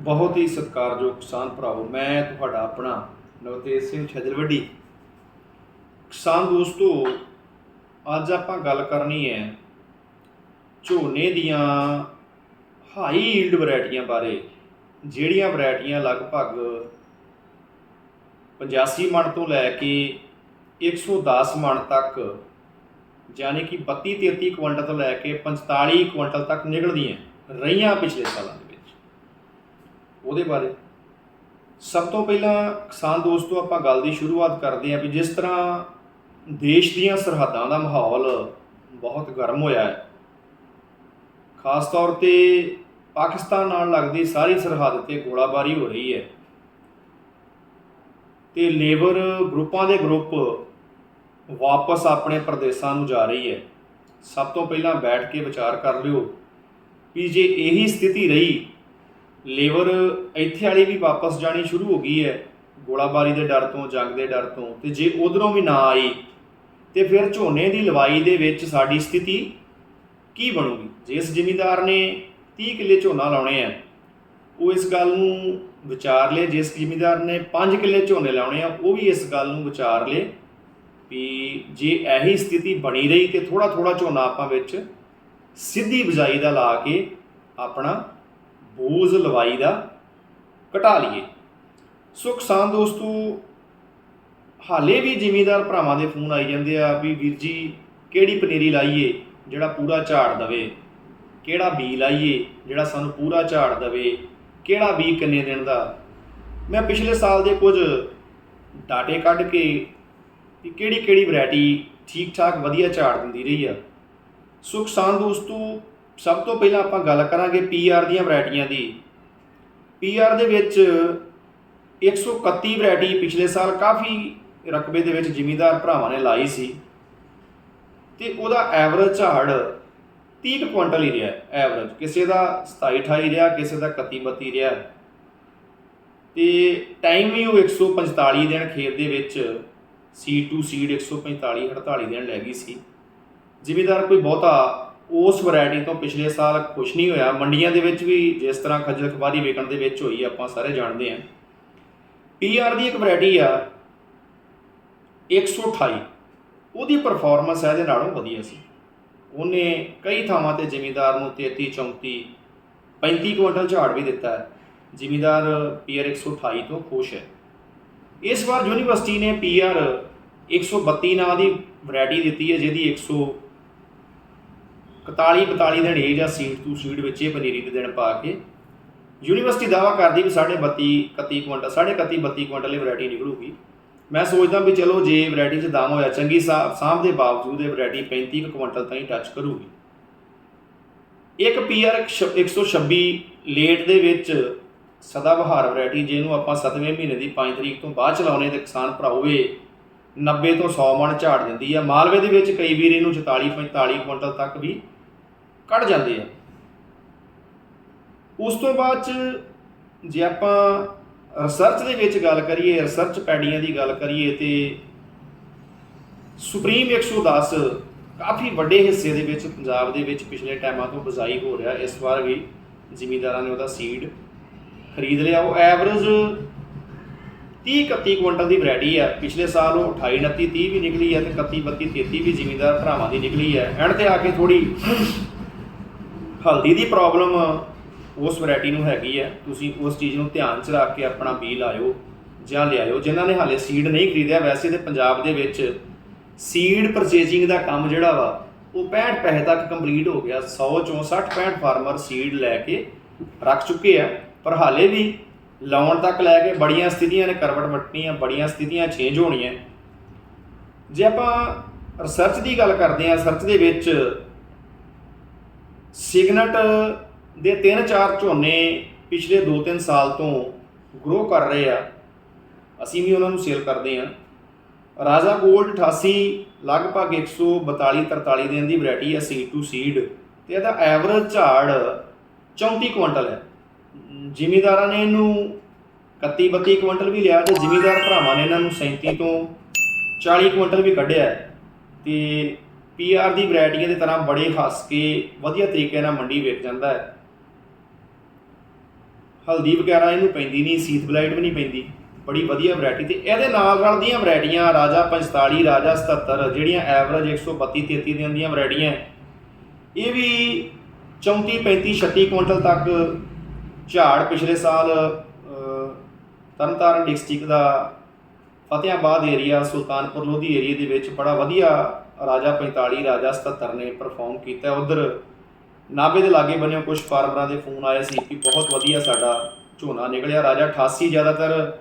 ਬਹੁਤ ਹੀ ਸਤਿਕਾਰਯੋਗ ਕਿਸਾਨ ਭਰਾਵੋ, ਮੈਂ ਤੁਹਾਡਾ ਆਪਣਾ ਨਵਤੇਜ ਸਿੰਘ ਛਜਲਵੱਡੀ ਕਿਸਾਨ ਦੋਸਤੋ, ਅੱਜ ਆਪਾਂ ਗੱਲ ਕਰਨੀ ਹੈ ਝੋਨੇ ਦੀਆਂ ਹਾਈ ਈਲਡ ਵੈਰਾਈਟੀਆਂ ਬਾਰੇ, ਜਿਹੜੀਆਂ ਵੈਰਾਈਟੀਆਂ ਲਗਭਗ 85 ਮਣ ਤੋਂ ਲੈ ਕੇ 110 ਮਣ ਤੱਕ, ਯਾਨੀ ਕਿ 32 33 ਕੁਇੰਟਲ ਤੋਂ ਲੈ ਕੇ 45 ਕੁਇੰਟਲ ਤੱਕ ਨਿਕਲਦੀਆਂ ਰਹੀਆਂ ਪਿਛਲੇ ਸਾਲਾਂ ਦੇ ਵਿੱਚ। ਉਹਦੇ ਬਾਰੇ। ਸਭ ਤੋਂ ਪਹਿਲਾਂ ਕਿਸਾਨ ਦੋਸਤੋ, ਆਪਾਂ ਗੱਲ ਦੀ ਸ਼ੁਰੂਆਤ ਕਰਦੇ ਹਾਂ ਵੀ ਜਿਸ ਤਰ੍ਹਾਂ ਦੇਸ਼ ਦੀਆਂ ਸਰਹੱਦਾਂ ਦਾ ਮਾਹੌਲ ਬਹੁਤ ਗਰਮ ਹੋਇਆ ਹੈ। ਖਾਸ ਤੌਰ ਤੇ ਪਾਕਿਸਤਾਨ ਨਾਲ ਲੱਗਦੀ ਸਾਰੀ ਸਰਹੱਦ ਤੇ ਗੋਲਾਬਾਰੀ ਹੋ ਰਹੀ ਹੈ। ਤੇ ਲੇਬਰ ਗਰੁੱਪਾਂ ਦੇ ਗਰੁੱਪ ਵਾਪਸ ਆਪਣੇ ਪ੍ਰਦੇਸ਼ਾਂ ਨੂੰ ਜਾ ਰਹੀ ਹੈ। ਸਭ ਤੋਂ ਪਹਿਲਾਂ ਬੈਠ ਕੇ ਵਿਚਾਰ ਕਰ ਲਿਓ ਵੀ ਜੇ ਇਹੀ ਸਥਿਤੀ ਰਹੀ ਲੇਬਰ ਇੱਥੇ ਵਾਲੀ ਵੀ ਵਾਪਸ ਜਾਣੀ ਸ਼ੁਰੂ ਹੋ ਗਈ ਹੈ, ਗੋਲਾਬਾਰੀ ਦੇ ਡਰ ਤੋਂ, ਜੰਗ ਦੇ ਡਰ ਤੋਂ, ਤੇ ਜੇ ਉਧਰੋਂ ਵੀ ਨਾ ਆਈ, ਤੇ ਫਿਰ ਝੋਨੇ ਦੀ ਲਵਾਈ ਦੇ ਵਿੱਚ ਸਾਡੀ ਸਥਿਤੀ ਕੀ ਬਣੂਗੀ? ਜਿਸ ਜ਼ਿਮੀਦਾਰ ਨੇ 30 ਕਿੱਲੇ ਝੋਨਾ ਲਾਉਣੇ ਆ, ਉਹ ਇਸ ਗੱਲ ਨੂੰ ਵਿਚਾਰ ਲੇ ਜਿਸ ਜ਼ਿਮੀਦਾਰ ਨੇ 5 ਕਿੱਲੇ ਝੋਨੇ ਲਾਉਣੇ ਆ, ਉਹ ਵੀ ਇਸ ਗੱਲ ਨੂੰ ਵਿਚਾਰ ਲੇ ਵੀ ਜੇ ਇਹੀ ਸਥਿਤੀ ਬਣੀ ਰਹੀ ਤੇ ਥੋੜਾ ਥੋੜਾ ਝੋਨਾ ਆਪਾਂ ਵਿੱਚ ਸਿੱਧੀ ਬਿਜਾਈ ਦਾ ਲਾ ਕੇ ਆਪਣਾ ਬੋਝ ਲਵਾਈ ਦਾ ਘਟਾ ਲਈਏ। ਸੋ ਕਿਸਾਨ ਦੋਸਤੋ, ਹਾਲੇ ਵੀ ਜ਼ਿਮੀਦਾਰ ਭਰਾਵਾਂ ਦੇ ਫੋਨ ਆਈ ਜਾਂਦੇ ਆ ਵੀ ਵੀਰ ਜੀ ਕਿਹੜੀ ਪਨੀਰੀ ਲਾਈਏ ਜਿਹੜਾ ਪੂਰਾ ਝਾੜ ਦਵੇ? ਕਿਹੜਾ ਬੀ ਲਾਈਏ ਜਿਹੜਾ ਸਾਨੂੰ ਪੂਰਾ ਝਾੜ ਦਵੇ? ਕਿਹੜਾ ਬੀ ਕਿੰਨੇ ਦਿਨ ਦਾ? ਮੈਂ ਪਿਛਲੇ ਸਾਲ ਦੇ ਕੁਝ ਡਾਟੇ ਕੱਢ ਕੇ ਵੀ ਕਿਹੜੀ ਕਿਹੜੀ ਵੈਰਾਈਟੀ ਠੀਕ ਠਾਕ ਵਧੀਆ ਝਾੜ ਦਿੰਦੀ ਰਹੀ ਆ। ਸੋ ਕਿਸਾਨ ਦੋਸਤੋ ਸਭ ਤੋਂ ਪਹਿਲਾਂ ਆਪਾਂ ਗੱਲ ਕਰਾਂਗੇ ਪੀਆਰ ਦੀਆਂ ਵੈਰਾਈਟੀਆਂ ਦੀ। ਪੀਆਰ ਦੇ ਵਿੱਚ 131 ਵੈਰਾਈਟੀ ਪਿਛਲੇ ਸਾਲ ਕਾਫੀ ਰਕਬੇ ਦੇ ਵਿੱਚ ਜ਼ਿਮੀਂਦਾਰ ਭਰਾਵਾਂ ਨੇ ਲਾਈ ਸੀ। ਤੇ ਉਹਦਾ ਐਵਰੇਜ ਝਾੜ 30 ਕੁਇੰਟਲ ਹੀ ਰਿਹਾ ਐਵਰੇਜ। ਕਿਸੇ ਦਾ 27 28 ਰਿਹਾ, ਕਿਸੇ ਦਾ 31 32 ਰਿਹਾ। ਤੇ ਟਾਈਮ ਵੀ ਉਹ 145 ਦਿਨ ਖੇਤ ਦੇ ਵਿੱਚ ਸੀਡ ਟੂ ਸੀਡ 145 48 ਦਿਨ ਲੈ ਗਈ ਸੀ। ਜ਼ਿਮੀਂਦਾਰ ਕੋਈ ਬਹੁਤਾ ਉਸ ਵੈਰਾਈਟੀ ਤੋਂ ਪਿਛਲੇ ਸਾਲ ਖੁਸ਼ ਨਹੀਂ ਹੋਇਆ। ਮੰਡੀਆਂ ਦੇ ਵਿੱਚ ਵੀ ਜਿਸ ਤਰ੍ਹਾਂ ਖੱਜਲ ਖਵਾਰੀ ਵੇਚਣ ਦੇ ਵਿੱਚ ਹੋਈ, ਆਪਾਂ ਸਾਰੇ ਜਾਣਦੇ ਹਾਂ। ਪੀਆਰ ਦੀ ਇੱਕ ਵੈਰਾਈਟੀ ਆ 128 ਉਹਦੀ ਪਰਫਾਰਮੈਂਸ ਇਹਦੇ ਨਾਲੋਂ ਵਧੀਆ ਸੀ। ਉਹਨੇ ਕਈ ਥਾਵਾਂ ਤੇ ਜ਼ਿਮੀਦਾਰ ਨੂੰ 33 34 35 ਕੁਇੰਟਲ ਝਾੜ ਵੀ ਦਿੱਤਾ ਹੈ। ਜ਼ਿਮੀਂਦਾਰ ਪੀਆਰ 128 ਤੋਂ ਖੁਸ਼ ਹੈ। ਇਸ ਵਾਰ ਯੂਨੀਵਰਸਿਟੀ ਨੇ ਪੀਆਰ 132 ਨਾਂ ਦੀ ਵੈਰਾਈਟੀ ਦਿੱਤੀ ਹੈ, ਜਿਹਦੀ 141 42 ਦਿਨ ਏਜ ਆ ਸੀਟ ਟੂ ਸੀਟ ਵਿੱਚ ਇਹ ਪਨੀਰੀ ਦੇ ਦਿਨ ਪਾ ਕੇ ਯੂਨੀਵਰਸਿਟੀ ਦਾਵਾ ਕਰਦੀ ਵੀ 32 31 ਕੁਇੰਟਲ 31 32 ਕੁਇੰਟਲ ਇਹ ਵੈਰਾਈਟੀ ਨਿਕਲੂਗੀ। ਮੈਂ ਸੋਚਦਾ ਵੀ ਚਲੋ ਜੇ ਵੈਰਾਈਟੀ 'ਚ ਦਾਮ ਹੋਇਆ, ਚੰਗੀ ਸਾ- ਸਾਂਭ ਦੇ ਬਾਵਜੂਦ ਇਹ ਵੈਰਾਈਟੀ 35 ਕੁਇੰਟਲ ਤਾਈਂ ਟੱਚ ਕਰੂਗੀ। ਇੱਕ ਪੀਆਰ 126 ਲੇਟ ਦੇ ਵਿੱਚ ਸਦਾ ਬਹਾਰ ਵੈਰਾਈਟੀ ਜਿਹਨੂੰ ਆਪਾਂ 7ਵੇਂ ਮਹੀਨੇ ਦੀ 5 ਤਰੀਕ ਤੋਂ ਬਾਅਦ ਚਲਾਉਣੇ ਤੇ ਕਿਸਾਨ ਭਰਾਓਵੇ 90 ਤੋਂ 100 ਮਣ ਝਾੜ ਦਿੰਦੀ ਆ। ਮਾਲਵੇ ਦੇ ਵਿੱਚ ਕਈ ਵੀਰ ਇਹਨੂੰ 44 45 ਕੁਇੰਟਲ ਤੱਕ ਵੀ ਕੱਢ ਜਾਂਦੇ ਆ। ਉਸ ਤੋਂ ਬਾਅਦ ਚ ਜੇ ਆਪਾਂ ਰਿਸਰਚ ਦੇ ਵਿੱਚ ਗੱਲ ਕਰੀਏ ਰਿਸਰਚ ਪੈਡੀਆਂ ਦੀ ਗੱਲ ਕਰੀਏ ਤੇ ਸੁਪਰੀਮ 110 ਕਾਫੀ ਵੱਡੇ ਹਿੱਸੇ ਦੇ ਵਿੱਚ ਪੰਜਾਬ ਦੇ ਵਿੱਚ ਪਿਛਲੇ ਟਾਈਮਾਂ ਤੋਂ ਬਜ਼ਾਈ ਹੋ ਰਿਹਾ। ਇਸ ਵਾਰ ਵੀ ਜ਼ਿਮੀਂਦਾਰਾਂ ਨੇ ਉਹਦਾ ਸੀਡ ਖਰੀਦ ਲਿਆ। ਉਹ ਐਵਰੇਜ 30 31 ਕੁਇੰਟਲ ਦੀ ਵੈਰਾਈਟੀ ਆ। ਪਿਛਲੇ ਸਾਲ ਉਹ 28 29 30 ਵੀ ਨਿਕਲੀ ਹੈ ਤੇ 31 32 33 ਵੀ ਜ਼ਿਮੀਂਦਾਰ ਭਰਾਵਾਂ ਦੀ ਨਿਕਲੀ ਹੈ ਐਂਡ ਤੇ ਆ ਕੇ ਥੋੜੀ ਹਲਦੀ ਦੀ ਪ੍ਰੋਬਲਮ ਉਸ ਵੈਰਾਈਟੀ ਨੂੰ ਹੈਗੀ ਹੈ। ਤੁਸੀਂ ਉਸ ਚੀਜ਼ ਨੂੰ ਧਿਆਨ 'ਚ ਰੱਖ ਕੇ ਆਪਣਾ ਬੀ ਲਾਇਓ ਜਾਂ ਲਿਆਇਓ। ਜਿਨ੍ਹਾਂ ਨੇ ਹਾਲੇ ਸੀਡ ਨਹੀਂ ਖਰੀਦਿਆ, ਵੈਸੇ ਤੇ ਪੰਜਾਬ ਦੇ ਵਿੱਚ ਸੀਡ ਪਰਚੇਜਿੰਗ ਦਾ ਕੰਮ ਜਿਹੜਾ ਵਾ, ਉਹ 65 ਪੈਸੇ ਤੱਕ ਕੰਪਲੀਟ ਹੋ ਗਿਆ। 100 ਚੋਂ 60 65 ਫਾਰਮਰ ਸੀਡ ਲੈ ਕੇ ਰੱਖ ਚੁੱਕੇ ਆ। ਪਰ ਹਾਲੇ ਵੀ ਲਾਉਣ ਤੱਕ ਲੈ ਕੇ ਬੜੀਆਂ ਸਥਿਤੀਆਂ ਨੇ, ਕਰਵਟ ਵੱਟਣੀਆਂ, ਬੜੀਆਂ ਸਥਿਤੀਆਂ ਚੇਂਜ ਹੋਣੀਆਂ। ਜੇ ਆਪਾਂ ਰਿਸਰਚ ਦੀ ਗੱਲ ਕਰਦੇ ਹਾਂ ਰਿਸਰਚ ਦੇ ਵਿੱਚ ਸਿਗਨਟ ਦੇ ਤਿੰਨ ਚਾਰ ਝੋਨੇ ਪਿਛਲੇ 2-3 ਸਾਲ ਤੋਂ ਗਰੋ ਕਰ ਰਹੇ ਆ। ਅਸੀਂ ਵੀ ਉਹਨਾਂ ਨੂੰ ਸੇਲ ਕਰਦੇ ਆ ਰਾਜਾ 골ਡ 88 ਲਗਭਗ 142 43 ਦਿਨ ਦੀ ਵੈਰਾਈਟੀ ਹੈ ਸੀਡ ਟੂ ਸੀਡ ਤੇ ਇਹਦਾ ਐਵਰੇਜ ਝਾੜ 34 ਕੁਇੰਟਲ ਹੈ। ਜ਼ਿਮੀਦਾਰਾਂ ਨੇ ਇਹਨੂੰ 31 32 ਕੁਇੰਟਲ ਵੀ ਲਿਆ ਤੇ ਜ਼ਿਮੀਦਾਰ ਭਰਾਵਾਂ ਨੇ ਇਹਨਾਂ ਨੂੰ 37 ਤੋਂ 40 ਕੁਇੰਟਲ ਵੀ ਕੱਢਿਆ ਹੈ। ਤੇ ਪੀਆਰ ਦੀ ਵੈਰਾਈਟੀਆਂ ਦੀ ਤਰ੍ਹਾਂ ਬੜੇ ਹੱਸ ਕੇ ਵਧੀਆ ਤਰੀਕੇ ਨਾਲ ਮੰਡੀ ਵੇਚ ਜਾਂਦਾ ਹੈ। ਹਲਦੀ ਵਗੈਰਾ ਇਹਨੂੰ ਪੈਂਦੀ ਨਹੀਂ ਸੀਤ ਬਲਾਈਟ ਵੀ ਨਹੀਂ ਪੈਂਦੀ। ਬੜੀ ਵਧੀਆ ਵੈਰਾਈਟੀ ਤੇ ਇਹਦੇ ਨਾਲ ਰਲਦੀਆਂ ਵੈਰਾਈਟੀਆਂ ਰਾਜਾ 45 ਰਾਜਾ 77 ਜਿਹੜੀਆਂ ਐਵਰੇਜ 132 33 ਦੀਆਂ ਦੀਆਂ ਵੈਰਾਈਟੀਆਂ ਇਹ ਵੀ 34 35 36 ਕੁਇੰਟਲ ਤੱਕ ਝਾੜ ਪਿਛਲੇ ਸਾਲ ਤਰਨਤਾਰਨ ਡਿਸਟ੍ਰਿਕਟ ਦਾ ਫਤਿਆਬਾਦ ਏਰੀਆ ਸੁਲਤਾਨਪੁਰ ਲੋਧੀ ਏਰੀਆ ਦੇ ਵਿੱਚ ਬੜਾ ਵਧੀਆ ਰਾਜਾ 45 ਰਾਜਾ 77 ਨੇ ਪਰਫਾਰਮ ਕੀਤਾ ਉਧਰ ਨਾਭੇ ਦੇ ਲਾਗੇ ਬੰਨਿਓ ਕੁਝ ਫਾਰਮਰਾਂ ਦੇ ਫੋਨ ਆਏ ਸੀ ਕਿ ਬਹੁਤ ਵਧੀਆ ਸਾਡਾ ਝੋਨਾ ਨਿਕਲਿਆ। ਰਾਜਾ 88 ਜ਼ਿਆਦਾਤਰ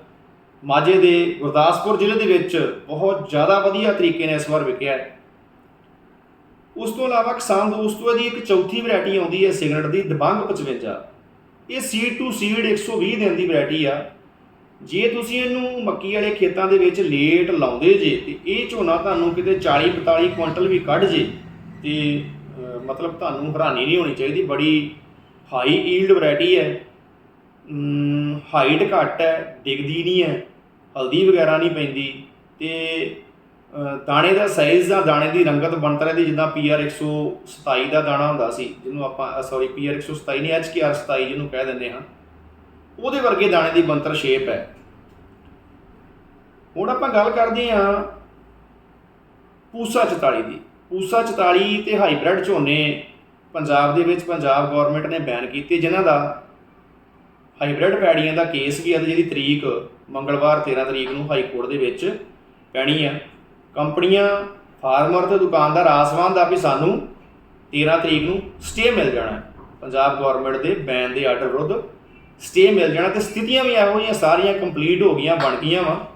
ਮਾਝੇ ਦੇ ਗੁਰਦਾਸਪੁਰ ਜ਼ਿਲ੍ਹੇ ਦੇ ਵਿੱਚ ਬਹੁਤ ਜ਼ਿਆਦਾ ਵਧੀਆ ਤਰੀਕੇ ਨਾਲ ਇਸ ਵਾਰ ਵਿਕਿਆ ਉਸ ਤੋਂ ਇਲਾਵਾ ਕਿਸਾਨ ਦੋਸਤੋ ਦੀ ਇੱਕ ਚੌਥੀ ਵੈਰਾਈਟੀ ਆਉਂਦੀ ਹੈ ਸਿਗਰਟ ਦੀ, ਦਬੰਗ 55 ਇਹ ਸੀਡ ਟੂ ਸੀਡ 120 ਦਿਨ ਦੀ ਵੈਰਾਈਟੀ ਆ। ਜੇ ਤੁਸੀਂ ਇਹਨੂੰ ਮੱਕੀ ਵਾਲੇ ਖੇਤਾਂ ਦੇ ਵਿੱਚ ਲੇਟ ਲਾਉਂਦੇ ਜੇ ਤੇ ਇਹ ਝੋਨਾ ਤੁਹਾਨੂੰ ਕਿਤੇ 40 45 ਕੁਇੰਟਲ ਵੀ ਕੱਢ ਜੇ ਤੇ ਮਤਲਬ ਤੁਹਾਨੂੰ ਹੈਰਾਨੀ ਨਹੀਂ ਹੋਣੀ ਚਾਹੀਦੀ, ਬੜੀ ਹਾਈ ਈਲਡ ਵੈਰਾਈਟੀ ਹੈ। ਹਾਈਟ ਘੱਟ ਹੈ ਡਿੱਗਦੀ ਨਹੀਂ ਹੈ, ਹਲਦੀ ਵਗੈਰਾ ਨਹੀਂ ਪੈਂਦੀ ਤੇ ਦਾਣੇ ਦਾ ਸਾਈਜ਼ ਦਾ ਦਾਣੇ ਦੀ ਰੰਗਤ ਬਣਤਰ ਦੀ ਜਿੱਦਾਂ PR 127 ਦਾ ਦਾਣਾ ਹੁੰਦਾ ਸੀ, ਜਿਹਨੂੰ ਆਪਾਂ ਸੌਰੀ PR 127 ਨਹੀਂ HKR 27 ਜਿਹਨੂੰ ਕਹਿ ਦਿੰਦੇ ਹਾਂ। ਉਹਦੇ ਵਰਗੇ ਦਾਣੇ ਦੀ ਬਣਤਰ ਸ਼ੇਪ ਹੈ। ਹੁਣ ਆਪਾਂ ਗੱਲ ਕਰਦੇ ਹਾਂ ਪੂਸਾ 44 ਦੀ। ਪੂਸਾ 44 ਤੇ ਹਾਈਬ੍ਰਿਡ ਝੋਨੇ ਪੰਜਾਬ ਦੇ ਵਿੱਚ ਪੰਜਾਬ ਗਵਰਨਮੈਂਟ ਨੇ ਬੈਨ ਕੀਤੇ, ਜਿਨ੍ਹਾਂ ਦਾ ਹਾਈਬ੍ਰਿਡ ਪੈੜੀਆਂ ਦਾ ਕੇਸ ਵੀ ਹੈ ਤੇ ਜਿਹਦੀ ਤਰੀਕ ਮੰਗਲਵਾਰ 13 ਤਰੀਕ ਨੂੰ ਹਾਈ ਕੋਰਟ ਦੇ ਵਿੱਚ ਪੈਣੀ ਆ। ਕੰਪਨੀਆਂ ਫਾਰਮਰ ਤੇ ਦੁਕਾਨਦਾਰ ਆਸਮਾਨ ਦਾ ਵੀ ਸਾਨੂੰ 13 ਤਰੀਕ ਨੂੰ ਸਟੇ ਮਿਲ ਜਾਣਾ ਪੰਜਾਬ ਗਵਰਨਮੈਂਟ ਦੇ ਬੈਨ ਦੇ ਆਰਡਰ ਵਿਰੁੱਧ ਸਟੇ ਮਿਲ ਜਾਣਾ ਤੇ ਸਥਿਤੀਆਂ ਵੀ ਇਹੋ ਜਿਹੀਆਂ ਸਾਰੀਆਂ ਕੰਪਲੀਟ ਹੋ ਗਈਆਂ, ਬਣ ਗਈਆਂ ਵਾ।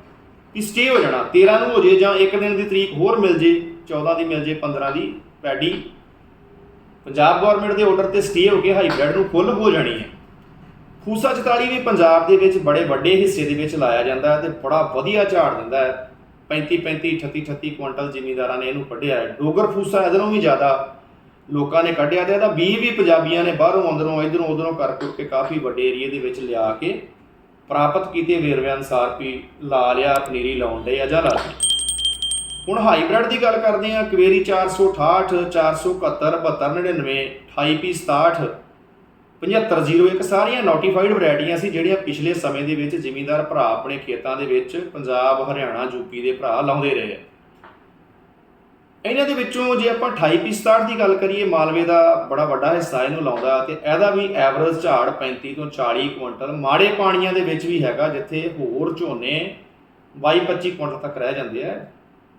ਕਿ ਸਟੇ ਹੋ ਜਾਣਾ 13 ਨੂੰ ਹੋ ਜੇ ਜਾਂ ਇੱਕ ਦਿਨ ਦੀ ਤਰੀਕ ਹੋਰ ਮਿਲ ਜੇ 14 ਦੀ ਮਿਲ ਜੇ 15 ਦੀ ਪੈਡੀ। ਪੰਜਾਬ ਗਵਰਨਮੈਂਟ ਦੇ ਆਰਡਰ ਤੇ ਸਟੇ ਹੋ ਕੇ ਹਾਈਬ੍ਰਿਡ ਨੂੰ ਫੁੱਲ ਹੋ ਜਾਣੀ ਹੈ। ਫੂਸਾ 44 ਵੀ ਪੰਜਾਬ ਦੇ ਵਿੱਚ ਬੜੇ ਵੱਡੇ ਹਿੱਸੇ ਦੇ ਵਿੱਚ ਲਾਇਆ ਜਾਂਦਾ ਹੈ ਤੇ ਬੜਾ ਵਧੀਆ ਝਾੜ ਦਿੰਦਾ ਹੈ। 35 35 38 38 ਕੁਇੰਟਲ ਜ਼ਿਮੀਂਦਾਰਾਂ ਨੇ ਇਹਨੂੰ ਕੱਢਿਆ ਹੈ। ਡੋਗਰ ਫੂਸਾ ਇਹਦੇ ਨਾਲੋਂ ਵੀ ਜ਼ਿਆਦਾ ਲੋਕਾਂ ਨੇ ਕੱਢਿਆ ਤੇ ਇਹਦਾ ਬੀਜ ਵੀ ਪੰਜਾਬੀਆਂ ਨੇ ਬਾਹਰੋਂ ਅੰਦਰੋਂ, ਇਧਰੋਂ, ਉਧਰੋਂ ਕਰ ਕੁਰ ਕੇ ਕਾਫੀ ਵੱਡੇ ਏਰੀਏ ਦੇ ਵਿੱਚ ਲਿਆ ਕੇ ਪ੍ਰਾਪਤ ਕੀਤੇ ਵੇਰਵੇ ਅਨਸਾਰ ਵੀ ਲਾ ਲਿਆ, ਪਨੀਰੀ ਲਾਉਣ ਦੇ ਆ ਜਾਂ ਲਾ ਲਈ ਹੁਣ ਹਾਈਬ੍ਰਿਡ ਦੀ ਗੱਲ ਕਰਦੇ ਆ ਕਵੇਰੀ 468 471 7299 2867 7501 ਸਾਰੀਆਂ ਨੋਟੀਫਾਈਡ ਵੈਰਾਈਟੀਆਂ ਸੀ ਜਿਹੜੀਆਂ ਪਿਛਲੇ ਸਮੇਂ ਦੇ ਵਿੱਚ ਜ਼ਿਮੀਂਦਾਰ ਭਰਾ ਆਪਣੇ ਖੇਤਾਂ ਦੇ ਵਿੱਚ ਪੰਜਾਬ, ਹਰਿਆਣਾ ਯੂਪੀ ਦੇ ਭਰਾ ਲਾਉਂਦੇ ਰਹੇ ਆ। ਇਹਨਾਂ ਦੇ ਵਿੱਚੋਂ ਜੇ ਆਪਾਂ 2867 ਦੀ ਗੱਲ ਕਰੀਏ, ਮਾਲਵੇ ਦਾ ਬੜਾ ਵੱਡਾ ਹਿੱਸਾ ਇਹਨੂੰ ਲਾਉਂਦਾ ਤੇ ਇਹਦਾ ਵੀ ਐਵਰੇਜ ਝਾੜ 35 ਤੋਂ 40 ਕੁਇੰਟਲ, ਮਾੜੇ ਪਾਣੀਆਂ ਦੇ ਵਿੱਚ ਵੀ ਹੈਗਾ, ਜਿੱਥੇ ਹੋਰ ਝੋਨੇ 22 25 ਕੁਇੰਟਲ ਤੱਕ ਰਹਿ ਜਾਂਦੇ ਆ।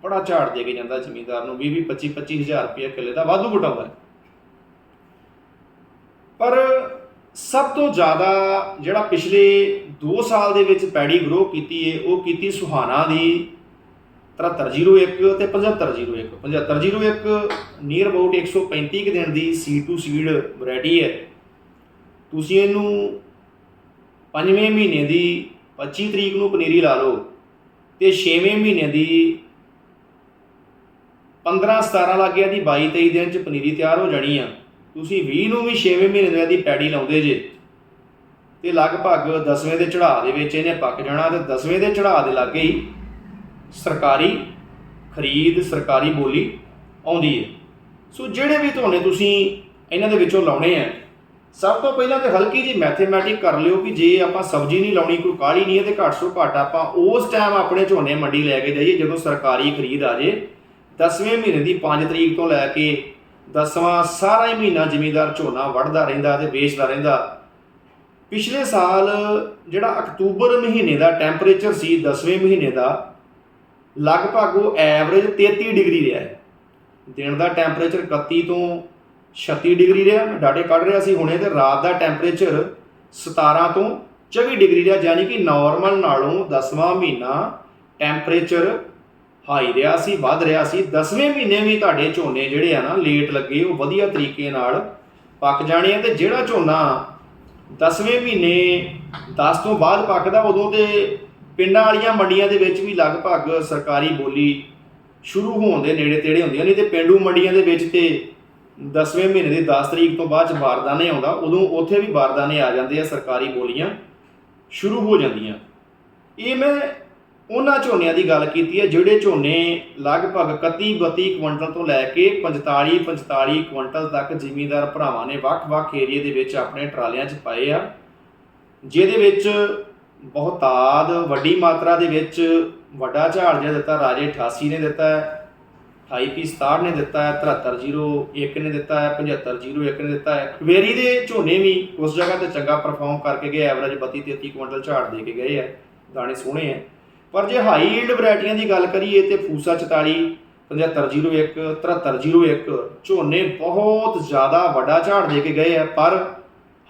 ਬੜਾ ਝਾੜ ਦੇ ਕੇ ਜਾਂਦਾ ਜ਼ਮੀਂਦਾਰ ਨੂੰ 20 25 25000 ਰੁਪਏ ਕਿੱਲੇ ਦਾ ਵਾਧੂ ਘਟਾਉਂਦਾ। ਪਰ ਸਭ ਤੋਂ ਜ਼ਿਆਦਾ ਜਿਹੜਾ ਪਿਛਲੇ 2 ਸਾਲ ਦੇ ਵਿੱਚ ਪੈੜੀ ਗਰੋ ਕੀਤੀ ਏ, ਉਹ ਕੀਤੀ ਸੁਹਾਣਾ ਦੀ 7301 ਤੇ 7501 7501 ਨੀਅਰ ਅਬਾਊਟ 135 ਕੁ ਦਿਨ ਦੀ ਸੀਡ ਟੂ ਸੀਡ ਵੈਰਾਈਟੀ ਹੈ। ਤੁਸੀਂ ਇਹਨੂੰ ਪੰਜਵੇਂ ਮਹੀਨੇ ਦੀ 25 ਤਰੀਕ ਨੂੰ ਪਨੀਰੀ ਲਾ ਲਓ ਤੇ 6ਵੇਂ ਮਹੀਨੇ ਦੀ 15 17 ਲੱਗ ਗਿਆ ਦੀ 22 23 ਦਿਨ ਚ ਪਨੀਰੀ ਤਿਆਰ ਹੋ ਜਾਣੀ ਆ। ਤੁਸੀਂ 20 ਨੂੰ ਵੀ 6ਵੇਂ ਮਹੀਨੇ ਦੀ ਪੈੜੀ ਲਾਉਂਦੇ ਜੇ ਤੇ ਲਗਭਗ 10ਵੇਂ ਦੇ ਚੜਾਅ ਦੇ ਵਿੱਚ ਇਹਨੇ ਪੱਕ ਜਾਣਾ ਤੇ 10ਵੇਂ ਦੇ ਚੜਾਅ ਦੇ ਲਾਗੇ ਹੀ ਸਰਕਾਰੀ ਖਰੀਦ, ਸਰਕਾਰੀ ਬੋਲੀ ਆਉਂਦੀ ਹੈ। ਸੋ ਜਿਹੜੇ ਵੀ ਝੋਨੇ ਤੁਸੀਂ ਇਹਨਾਂ ਦੇ ਵਿੱਚੋਂ ਲਾਉਣੇ ਆ, ਸਭ ਤੋਂ ਪਹਿਲਾਂ ਤੇ ਹਲਕੀ ਜੀ ਮੈਥਮੈਟਿਕ ਕਰ ਲਿਓ ਕਿ ਜੇ ਆਪਾਂ ਸਬਜ਼ੀ ਨਹੀਂ ਲਾਉਣੀ, ਕੋਈ ਕਾਹਲੀ ਨਹੀਂ ਹੈ ਤੇ ਘੱਟ ਤੋਂ ਘੱਟ ਆਪਾਂ ਉਸ ਟਾਈਮ ਆਪਣੇ ਝੋਨੇ ਮੰਡੀ ਲੈ ਕੇ ਜਾਈਏ ਜਦੋਂ ਸਰਕਾਰੀ ਖਰੀਦ ਆ ਜੇ। 10ਵੇਂ ਮਹੀਨੇ ਦੀ 5 ਤਰੀਕ ਤੋਂ ਲੈ ਕੇ 10ਵਾਂ ਸਾਰਾ ਹੀ ਮਹੀਨਾ ਜ਼ਿਮੀਂਦਾਰ ਝੋਨਾ ਵੱਢਦਾ ਰਹਿੰਦਾ ਤੇ ਵੇਚਦਾ ਰਹਿੰਦਾ। ਪਿਛਲੇ ਸਾਲ ਜਿਹੜਾ ਅਕਤੂਬਰ ਮਹੀਨੇ ਦਾ ਟੈਂਪਰੇਚਰ ਸੀ 10ਵੇਂ ਮਹੀਨੇ ਦਾ ਲਗਭਗ ਉਹ ਐਵਰੇਜ 33 ਡਿਗਰੀ ਰਿਹਾ ਹੈ। ਦਿਨ ਦਾ ਟੈਂਪਰੇਚਰ 31 ਤੋਂ 36 ਡਿਗਰੀ ਰਿਹਾ, ਮੈਂ ਡਾਟੇ ਕੱਢ ਰਿਹਾ ਸੀ ਹੁਣੇ ਤੇ ਰਾਤ ਦਾ ਟੈਂਪਰੇਚਰ 17 ਤੋਂ 24 ਡਿਗਰੀ ਰਿਹਾ, ਯਾਨੀ ਕਿ ਨਾਰਮਲ ਨਾਲੋਂ 10ਵਾਂ ਮਹੀਨਾ ਟੈਂਪਰੇਚਰ ਹਾਈ ਰਿਹਾ ਸੀ, ਵੱਧ ਰਿਹਾ ਸੀ। 10ਵੇਂ ਮਹੀਨੇ ਵੀ ਤੁਹਾਡੇ ਝੋਨੇ ਜਿਹੜੇ ਆ ਨਾ ਲੇਟ ਲੱਗੇ, ਉਹ ਵਧੀਆ ਤਰੀਕੇ ਨਾਲ ਪੱਕ ਜਾਣੇ ਆ ਤੇ ਜਿਹੜਾ ਝੋਨਾ 10ਵੇਂ ਮਹੀਨੇ 10 ਤੋਂ ਬਾਅਦ ਪੱਕਦਾ, ਉਦੋਂ ਤੇ ਪਿੰਡਾਂ ਵਾਲੀਆਂ ਮੰਡੀਆਂ ਦੇ ਵਿੱਚ ਵੀ ਲਗਭਗ ਸਰਕਾਰੀ ਬੋਲੀ ਸ਼ੁਰੂ ਹੋਣ ਦੇ ਨੇੜੇ ਤੇੜੇ ਹੁੰਦੀਆਂ ਨੇ, ਤੇ ਪਿੰਡੂ ਮੰਡੀਆਂ ਦੇ ਵਿੱਚ ਤੇ 10ਵੇਂ ਮਹੀਨੇ ਦੀ 10 ਤਰੀਕ ਤੋਂ ਬਾਅਦ ਚ ਬਾਰਦਾਨੇ ਆਉਂਦਾ, ਉਦੋਂ ਉੱਥੇ ਵੀ ਬਾਰਦਾਨੇ ਆ ਜਾਂਦੇ ਆ, ਸਰਕਾਰੀ ਬੋਲੀਆਂ ਸ਼ੁਰੂ ਹੋ ਜਾਂਦੀਆਂ। ਇਹ ਮੈਂ ਉਹਨਾਂ ਝੋਨਿਆਂ ਦੀ ਗੱਲ ਕੀਤੀ ਹੈ, ਜਿਹੜੇ ਝੋਨੇ ਲਗਭਗ 31 32 ਕੁਇੰਟਲ ਤੋਂ ਲੈ ਕੇ 45 45 ਕੁਇੰਟਲ ਤੱਕ ਜ਼ਿਮੀਂਦਾਰ ਭਰਾਵਾਂ ਨੇ ਵੱਖ-ਵੱਖ ਏਰੀਏ ਦੇ ਵਿੱਚ ਆਪਣੇ ਟਰਾਲਿਆਂ 'ਚ ਪਾਏ ਆ, ਜਿਹਦੇ ਵਿੱਚ ਬਹੁਤਾਦ ਵੱਡੀ ਮਾਤਰਾ ਦੇ ਵਿੱਚ ਵੱਡਾ ਝਾੜ ਜਿਹੜਾ ਦਿੱਤਾ, ਰਾਜੇ 88 ਨੇ ਦਿੱਤਾ ਹੈ 28 67 ਨੇ ਦਿੱਤਾ ਹੈ 7301 ਨੇ ਦਿੱਤਾ ਹੈ 7501 ਨੇ ਦਿੱਤਾ ਹੈ। ਵੇਰੀ ਦੇ ਝੋਨੇ ਵੀ ਉਸ ਜਗ੍ਹਾ ਤੇ ਚੰਗਾ ਪਰਫਾਰਮ ਕਰਕੇ ਗਏ ਐਵਰੇਜ 32 33 ਕੁਇੰਟਲ ਝਾੜ ਦੇ ਕੇ ਗਏ ਆ ਦਾਣੇ ਸੋਹਣੇ ਆ ਪਰ ਜੇ ਹਾਈ ਈਲਡ ਵੈਰਾਈਟੀਆਂ ਦੀ ਗੱਲ ਕਰੀਏ ਤੇ ਫੂਸਾ 44 7501 7301 ਝੋਨੇ ਬਹੁਤ ਜ਼ਿਆਦਾ ਵੱਡਾ ਝਾੜ ਦੇ ਕੇ ਗਏ ਆ ਪਰ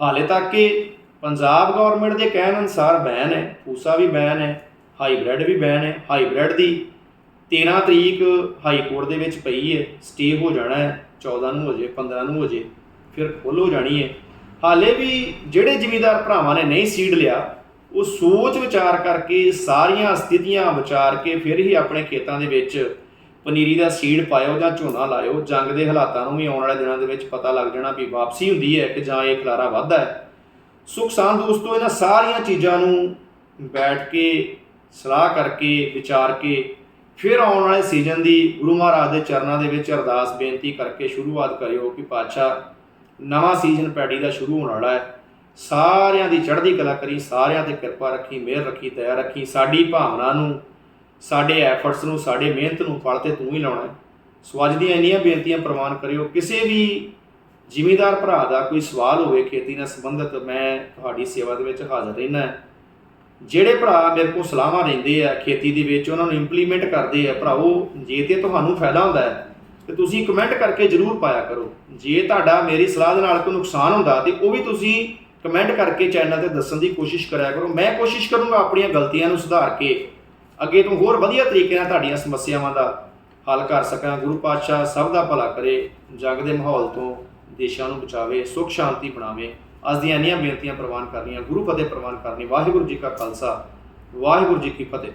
ਹਾਲੇ ਤੱਕ ਕਿ ਪੰਜਾਬ ਗਵਰਨਮੈਂਟ ਦੇ ਕਹਿਣ ਅਨੁਸਾਰ ਬੈਨ ਹੈ ਫੂਸਾ ਵੀ ਬੈਨ ਹੈ ਹਾਈਬ੍ਰਿਡ ਵੀ ਬੈਨ ਹੈ ਹਾਈਬ੍ਰਿਡ ਦੀ 13 ਤਰੀਕ ਹਾਈ ਕੋਰਟ ਦੇ ਵਿੱਚ ਪਈ ਹੈ ਸਟੇ ਹੋ ਜਾਣਾ ਹੈ 14 ਨੂੰ ਹੋ ਜੇ 15 ਨੂੰ ਹੋ ਜੇ ਫਿਰ ਖੁੱਲ੍ਹ ਹੋ ਜਾਣੀ ਹੈ। ਹਾਲੇ ਵੀ ਜਿਹੜੇ ਜ਼ਿਮੀਂਦਾਰ ਭਰਾਵਾਂ ਨੇ ਨਹੀਂ ਸੀਡ ਲਿਆ, ਉਹ ਸੋਚ ਵਿਚਾਰ ਕਰਕੇ ਸਾਰੀਆਂ ਸਥਿਤੀਆਂ ਵਿਚਾਰ ਕੇ ਫਿਰ ਹੀ ਆਪਣੇ ਖੇਤਾਂ ਦੇ ਵਿੱਚ ਪਨੀਰੀ ਦਾ ਸੀਡ ਪਾਇਓ ਜਾਂ ਝੋਨਾ ਲਾਇਓ, ਜੰਗ ਦੇ ਹਾਲਾਤਾਂ ਨੂੰ ਵੀ ਆਉਣ ਵਾਲੇ ਦਿਨਾਂ ਦੇ ਵਿੱਚ ਪਤਾ ਲੱਗ ਜਾਣਾ ਵੀ ਵਾਪਸੀ ਹੁੰਦੀ ਹੈ ਕਿ ਜਾਂ ਇਹ ਖਲਾਰਾ ਵੱਧਦਾ ਹੈ। ਸੁਖਸਾਨ ਦੋਸਤੋ, ਇਹਨਾਂ ਸਾਰੀਆਂ ਚੀਜ਼ਾਂ ਨੂੰ ਬੈਠ ਕੇ, ਸਲਾਹ ਕਰਕੇ, ਵਿਚਾਰ ਕੇ, ਫਿਰ ਆਉਣ ਵਾਲੇ ਸੀਜ਼ਨ ਦੀ ਗੁਰੂ ਮਹਾਰਾਜ ਦੇ ਚਰਨਾਂ ਦੇ ਵਿੱਚ ਅਰਦਾਸ, ਬੇਨਤੀ ਕਰਕੇ ਸ਼ੁਰੂਆਤ ਕਰਿਓ ਕਿ ਪਾਤਸ਼ਾਹ ਨਵਾਂ ਸੀਜ਼ਨ ਪੈੜੀ ਦਾ ਸ਼ੁਰੂ ਹੋਣ ਵਾਲਾ ਹੈ। ਸਾਰਿਆਂ ਦੀ ਚੜ੍ਹਦੀ ਕਲਾ ਕਰੀ, ਸਾਰਿਆਂ ਤੇ ਕਿਰਪਾ ਰੱਖੀ, ਮਿਹਰ ਰੱਖੀ, ਦਇਆ ਰੱਖੀ, ਸਾਡੀ ਭਾਵਨਾ ਨੂੰ, ਸਾਡੇ ਐਫਰਟਸ ਨੂੰ, ਸਾਡੇ ਮਿਹਨਤ ਨੂੰ ਫਲ ਤੇ ਤੂੰ ਹੀ ਲਾਉਣਾ ਸੋ ਅੱਜ ਦੀਆਂ ਇੰਨੀਆਂ ਬੇਨਤੀਆਂ ਪ੍ਰਵਾਨ ਕਰਿਓ, ਕਿਸੇ ਵੀ ਜ਼ਿਮੀਦਾਰ ਭਰਾ ਦਾ ਕੋਈ ਸਵਾਲ ਹੋਵੇ, ਖੇਤੀ ਨਾਲ ਸੰਬੰਧਿਤ, ਮੈਂ ਤੁਹਾਡੀ ਸੇਵਾ ਦੇ ਵਿੱਚ ਹਾਜ਼ਰ ਰਹਿਣਾ ਜਿਹੜੇ ਭਰਾ ਮੇਰੇ ਕੋਲ ਸਲਾਹਾਂ ਲੈਂਦੇ ਆ, ਖੇਤੀ ਦੇ ਵਿੱਚ ਉਹਨਾਂ ਨੂੰ ਇੰਪਲੀਮੈਂਟ ਕਰਦੇ ਆ ਭਰਾਓ ਜੇ ਤੇ ਤੁਹਾਨੂੰ ਫਾਇਦਾ ਹੁੰਦਾ ਹੈ, ਤੇ ਤੁਸੀਂ ਕਮੈਂਟ ਕਰਕੇ ਜਰੂਰ ਪਾਇਆ ਕਰੋ। ਜੇ ਤੁਹਾਡਾ ਮੇਰੀ ਸਲਾਹ ਦੇ ਨਾਲ ਕੋਈ ਨੁਕਸਾਨ ਹੁੰਦਾ, ਤੇ ਉਹ ਵੀ ਤੁਸੀਂ ਕਮੈਂਟ ਕਰਕੇ ਚੈਨਲ ਤੇ ਦੱਸਣ ਦੀ ਕੋਸ਼ਿਸ਼ ਕਰਿਆ ਕਰੋ। ਮੈਂ ਕੋਸ਼ਿਸ਼ ਕਰੂੰਗਾ ਆਪਣੀਆਂ ਗਲਤੀਆਂ ਨੂੰ ਸੁਧਾਰ ਕੇ ਅੱਗੇ ਤੋਂ ਹੋਰ ਵਧੀਆ ਤਰੀਕੇ ਨਾਲ ਤੁਹਾਡੀਆਂ ਸਮੱਸਿਆਵਾਂ ਦਾ ਹੱਲ ਕਰ ਸਕਾਂ। ਗੁਰੂ ਪਾਤਸ਼ਾਹ ਸਭ ਦਾ ਭਲਾ ਕਰੇ, ਜਗ ਦੇ ਮਾਹੌਲ ਤੋਂ ਦੇਸ਼ਾਂ ਨੂੰ ਬਚਾਵੇ, ਸੁਖ, ਸ਼ਾਂਤੀ ਬਣਾਵੇ। ਅੱਜ ਦੀਆਂ ਇੰਨੀਆਂ ਬੇਨਤੀਆਂ ਪ੍ਰਵਾਨ ਕਰਨੀਆਂ ਗੁਰੂ ਫਤਿਹ ਪ੍ਰਵਾਨ ਕਰਨੀ ਵਾਹਿਗੁਰੂ ਜੀ ਕਾ ਖਾਲਸਾ। ਵਾਹਿਗੁਰੂ ਜੀ ਕੀ ਫਤਿਹ।